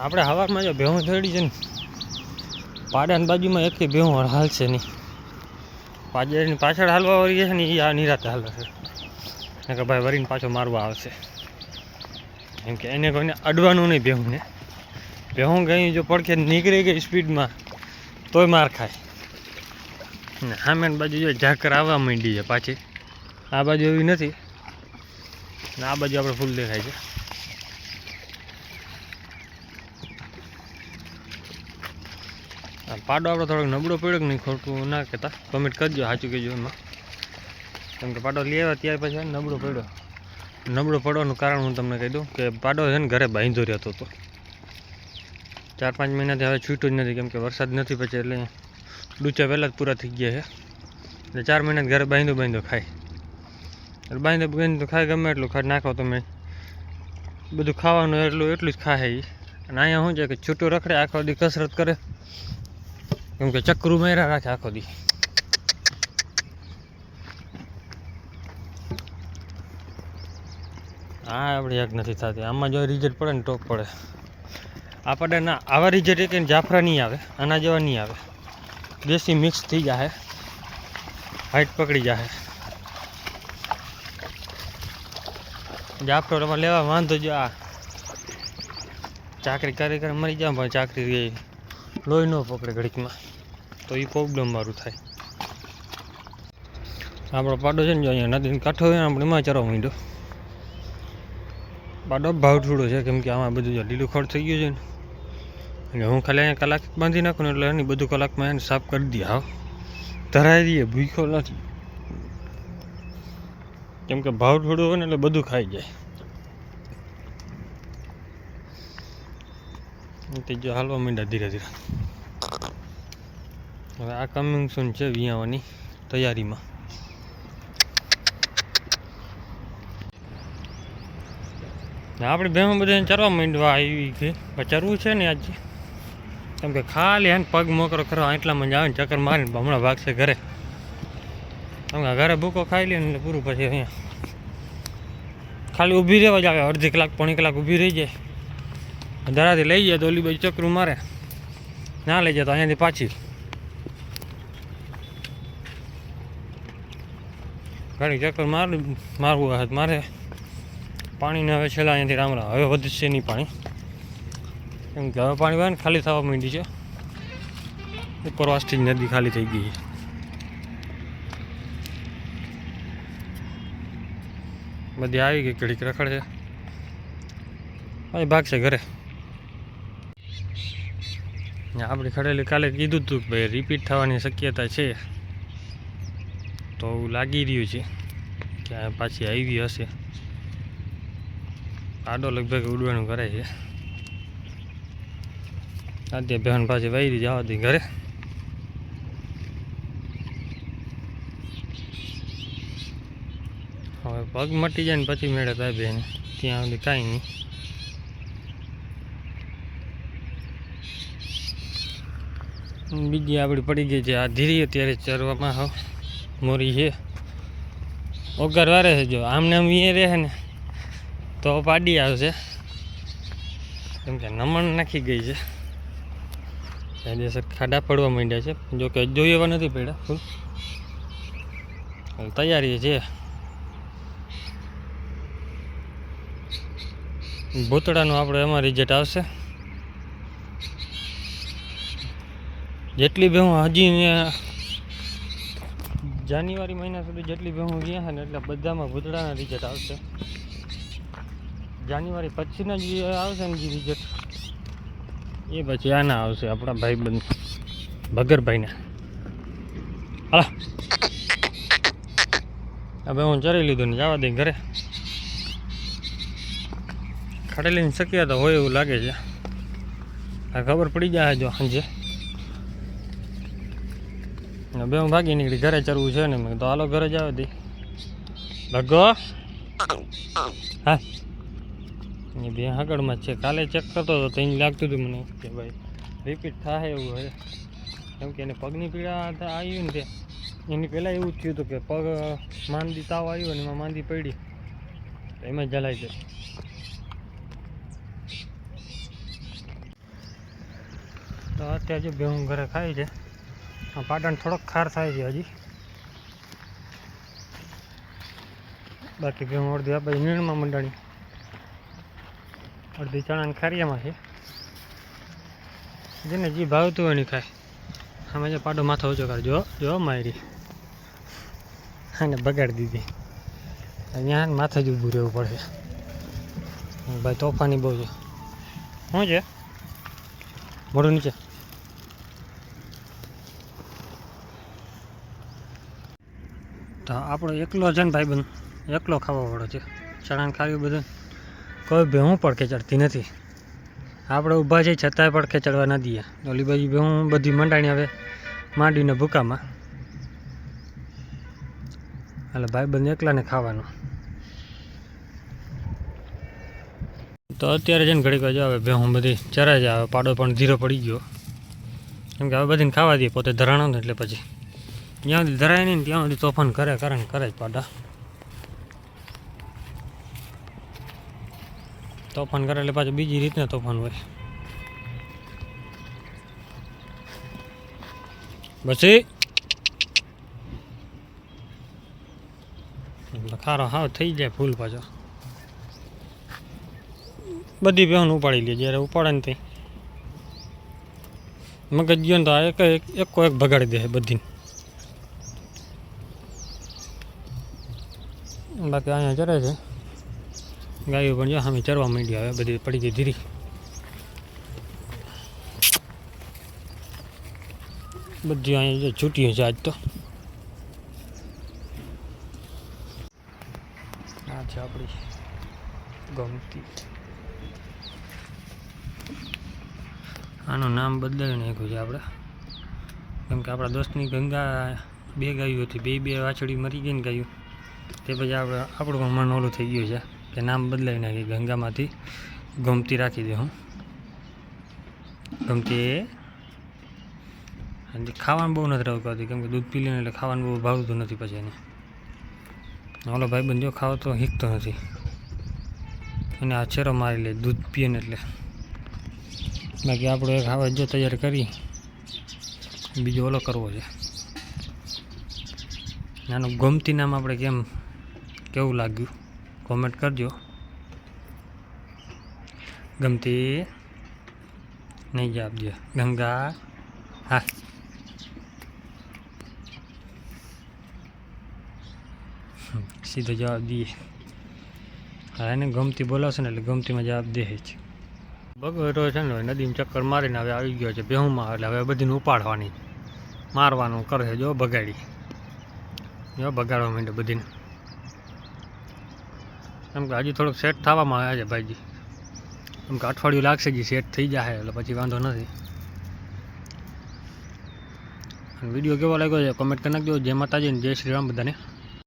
આપણે હવામાં જો ભેહું ચડી છે ને, પાડાની બાજુમાં એકથી ભેહું હાલશે નહીં. પાજરાની પાછળ હાલવા વળી છે ને એ આ નિરાતે હાલે છે. કે ભાઈ વરીને પાછો મારવા આવશે. એમ કે એને કોઈને અડવાનું નહીં ભેહુંને ભેહું ગઈ જો પડખે નીકળી ગઈ સ્પીડમાં, તોય માર ખાય. ને સામેની બાજુ જો ઝાકર આવવા માંડી છે પાછી. આ બાજુ એવી નથી. ને આ બાજુ આપણે ફૂલ દેખાય છે. પાડો આપણે થોડોક નબળો પડ્યો કે નહીં ખોટું ના કહેતા. કમેન્ટ કરજો, સાચું કહેજો એમાં. કેમ કે પાડો લઈ આવ્યા ત્યાર પછી નબળો પડ્યો. નબળો પડવાનું કારણ હું તમને કહી દઉં કે પાડો છે ને ઘરે બાંધો રહેતો હતો. ચાર પાંચ મહિનાથી હવે છૂટ્યો જ નથી, કેમ કે વરસાદ નથી પછી એટલે ડૂચા પહેલાં જ પૂરા થઈ ગયા છે. એટલે ચાર મહિના ઘરે બાંધો બાંધો ખાય. એટલે બાંધો બાંધો ખાય ગમે એટલું, ખાઈ નાખો તમે. બધું ખાવાનું એટલું એટલું જ ખાય અને અહીંયા શું છે કે છૂટું રખડે, આખો દી કસરત કરે. કેમ કે ચક્રુ મેરા રાખે આખો દી. હા આપણે એક નથી થતી. આમાં જો રિઝલ્ટ પડે ને ટોક પડે. આપણે ના, આવા રિઝલ્ટ એક જાફરા નહીં આવે આના જેવા નહીં આવે. દેશી મિક્સ થઈ જાય હાઈટ પકડી જાય જાફરો લેવા, વાંધો જો આ. ચાકરી કરી કરી મરી જાય પણ ચાકરી રહી. લોહી ન પકડે ઘડીકમાં. તો એ પ્રોબ્લેમ મારું થાય. આપણો પાડો છે ને જો અહીંયા નદીનો કાંઠો હોય આપણે એમાં ચરવા માંડ્યો. પાડો ભાવ થોડો છે, કેમ કે આમાં બધું જો લીલું ખડ થઈ ગયું છે ને. એટલે હું ખાલી અહીંયા કલાક બાંધી નાખું એટલે એની બધું કલાકમાં એને સાફ કરી દઈએ. હા ધરાવી દઈએ, ભૂખ્યો નથી. કેમ કે ભાવ થોડો હોય ને એટલે બધું ખાઈ જાય. જો હાલવા માંડ્યા ધીરે ધીરે. હવે આ કમિંગ સૂન છે વિયાવાની તૈયારીમાં. આપણે બેમાં બધા ચરવા માંડવા આવી છે. ચરવું છે ને આજે? કેમ કે ખાલી એને પગ મોકરો કરવા એટલામાં જ આવે ને ચક્કર મારીને હમણાં ભાગશે ઘરે. કેમ કે ઘરે ભૂકો ખાઈ લે ને પૂરું પછી અહીંયા. ખાલી ઊભી રહેવા જ આવે. અડધી કલાક, પોણી કલાક ઊભી રહી જાય. ધરાથી લઈ જાય તો ઓલી બાજુ ચક્રું મારે. ના લઈ જાય તો અહીંયાથી પાછી. ઘણી ચક્કર માર, મારવું હાથ મારે. પાણીને હવે છેલ્લા અહીંયાથી રામ રામ. હવે વધશે નહીં પાણી. કેમ કે હવે પાણી હોય ને ખાલી થવા માંડી છે. ઉપરવાસથી જ નદી ખાલી થઈ ગઈ છે. બધી આવી ગઈ, ઘડીક રખડ છે ભાગશે ઘરે. આપણે ખડેલી કાલે કીધું હતું કે ભાઈ રિપીટ થવાની શક્યતા છે. તો એવું લાગી રહ્યું છે કે પાછી આવી હશે. આડો લગભગ ઉડવાનું કરે છે. આદ્ય બહેન પાછી વહી જવા દી ઘરે. હવે પગ મટી જાય ને પછી મેળે થાય બેન, ત્યાં સુધી કાંઈ નહીં. બીજી આપણી પડી ગઈ છે. આ ધીરી અત્યારે ચરવામાં હો મોરી છે. ઓગર વારે છે જો. આમને આમ એ રહે ને તો પાડી આવશે. કેમ કે નમણ નાખી ગઈ છે. કાયદેસર ખાડા પડવા માંડ્યા છે. જો કે જોઈ એવા નથી પડ્યા ફૂલ. તૈયારી છે. ભૂતળાનું આપણે એમાં રિઝલ્ટ આવશે. જેટલી ભેહું હજી જાન્યુઆરી મહિના સુધી જેટલી ભેહું ગયા છે ને એટલે બધામાં ભૂતડાના રિઝલ્ટ આવશે. જાન્યુઆરી પછીના જે આવશે ને જે રિઝલ્ટ એ પછી આના આવશે આપણા ભાઈ બંધ ભગરભાઈના. હાલા. હવે હું ચરી લીધું ને જવા દઈ ઘરે. ખડેલીની શક્યતા હોય એવું લાગે છે. આ ખબર પડી જાય જો સાંજે. બે હું ભાગી નીકળી, ઘરે ચરવું છે ને મેં તો હાલો, ઘરે જ આવે દી. ભગો. હા. એ બે આગળમાં છે. કાલે ચેક કરતો હતો, તો એને લાગતું હતું મને કે ભાઈ રિપીટ થાય એવું હોય. કેમ કે એને પગની પીડા આવી ને તે. એની પહેલાં એવું જ થયું હતું કે પગ માંદી તાવ આવ્યો ને એમાં માંદી પડી. એમાં જલાઈ જાય અત્યારે જે બે હું ઘરે ખાય છે. પાટણ થોડોક ખાર થાય છે હજી. બાકી ભેહું અડધી આ બાજુ નીણમાં મંડાણી અડધી ચણાની ખારિયામાં છે. જેને જે ભાવતું હોય એની ખાય. આમાં જે પાડો માથો ઊંચો કર. જો જો મારી આને બગાડી દીધી. અહીંયા માથે જ ઊભું રહેવું પડે. ભાઈ તોફાની બહુ છે. શું છે? મોઢું નીચે. તો આપણો એકલો છે ને ભાઈબંધ એકલો ખાવા વાળો છે. ચણાને ખાવી બધું. કોઈ ભેહું પડખે ચડતી નથી. આપણે ઊભા છે છતાંય પડખે ચડવા ના દઈએ. ઓલી બાજુ ભેહું બધી મંડાણી હવે માંડીને ભૂકામાં. એટલે ભાઈબંધ એકલાને ખાવાનું. તો અત્યારે છે ને ઘડીક જ આવે ભેહું બધી. ચરાઈ જાય આવે. પાડો પણ ધીરો પડી ગયો. કેમ કે હવે બધીને ખાવા દઈએ પોતે ધરાણો ને એટલે પછી. જ્યાં સુધી ધરાય નહીં ત્યાં સુધી તોફાન કરે કરે કરે જ પાડા. તોફાન કરે એટલે પાછું બીજી રીતના તોફાન હોય. પછી? ખારો હાવ થઈ જાય ફૂલ પાછો. બધી બહેન ઉપાડી લે જ્યારે ઉપાડે ને તે મગજ ગયો તો એક- એકો એક ભગાડી દે બધી. બાકી અહીંયા ચરે છે. ગાયો પણ જો સામે ચરવા માંડી હવે બધી પડી ગઈ ધીરી. બધી અહીંયા છૂટી છે આજ તો. આ છે આપણી ગમતી. આનું નામ બદલાવી નાખ્યું છે આપણે. કેમ કે આપણા દોસ્તની ગંગા બે ગાયું હતી. બે બે વાછડી મરી ગઈ ને ગાયું. તે પછી આપણે આપણું પણ મન ઓલું થઈ ગયું છે કે નામ બદલાવી નાખી ગંગામાંથી ગમતી રાખી દે હું. ગમતી ખાવાનું બહુ નથી રવકાતી કેમ કે દૂધ પી લઈને એટલે ખાવાનું બહુ ભાવતું નથી પછી એને. ઓલો ભાઈ બંધો ખાવો તો હીકતો નથી. અને આ મારી લે, દૂધ પીએ ને એટલે. બાકી આપણો એક હવે જો તૈયાર કરી, બીજો ઓલો કરવો છે. આનું ગમતી નામ આપણે કેમ કેવું લાગ્યું? કોમેન્ટ કરજો. ગમતી નહીં જવાબ દે ગંગા. હા. સીધો જવાબ દઈએ. હા, એને ગમતી બોલાવશે ને એટલે ગમતીમાં જવાબ દે જ. બગડો છે ને નદીમાં ચક્કર મારીને હવે આવી ગયો છે બેહુમાં એટલે હવે બધીને ઉપાડવાની. મારવાનું કરે જો બગાડી. જો બગાડવા માંડે બધીને. કેમ કે હજી થોડુંક સેટ થવામાં આવ્યા છે ભાઈજી. એમ કે અઠવાડિયું લાગશે જે સેટ થઈ જાય એટલે પછી વાંધો નથી. વીડિયો કેવો લાગ્યો છે? કમેન્ટ કરી નાખજો. જય માતાજી જય શ્રી રામ બધાને.